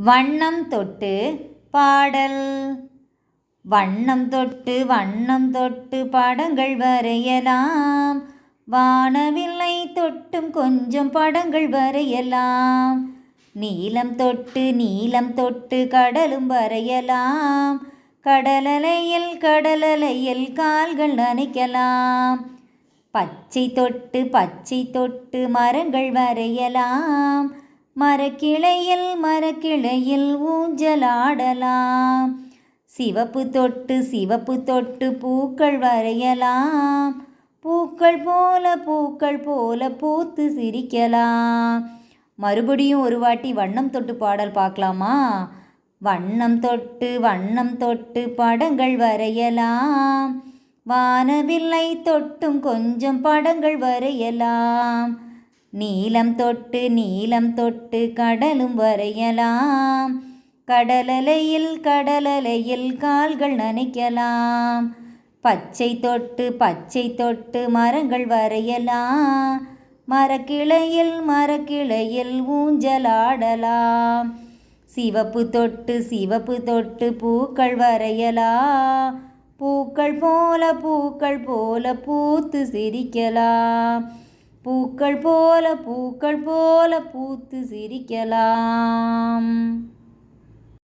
வண்ணம் தொட்டு பாடல். வண்ணம் தொட்டு வண்ணம் தொட்டு படங்கள் வரையலாம். வானவில்லை தொட்டும் கொஞ்சம் படங்கள் வரையலாம். நீலம் தொட்டு நீலம் தொட்டு கடலும் வரையலாம். கடலலையில் கடலலையில் கால்கள் நனைக்கலாம். பச்சை தொட்டு பச்சை தொட்டு மரங்கள் வரையலாம். மரக்கிளையில் மரக்கிளையில் ஊஞ்சலாடலாம். சிவப்பு தொட்டு சிவப்பு தொட்டு பூக்கள் வரையலாம். பூக்கள் போல பூக்கள் போல பூத்து சிரிக்கலாம். மறுபடியும் ஒரு வாட்டி வண்ணம் தொட்டு பாடல் பார்க்கலாமா? வண்ணம் தொட்டு வண்ணம் தொட்டு படங்கள் வரையலாம். வானவில்லை தொட்டும் கொஞ்சம் படங்கள் வரையலாம். நீலம் தொட்டு நீலம் தொட்டு கடலும் வரையலாம். கடலலையில் கடலலையில் கால்கள் நனைக்கலாம். பச்சை தொட்டு பச்சை தொட்டு மரங்கள் வரையலாம். மரக்கிளையில் மரக்கிளையில் ஊஞ்சலாடலாம். சிவப்பு தொட்டு சிவப்பு தொட்டு பூக்கள் வரையலாம். பூக்கள் போல பூக்கள் போல பூத்து சிரிக்கலாம். பூக்கள் போல பூக்கள் போல பூத்து சிரிக்கலாம்.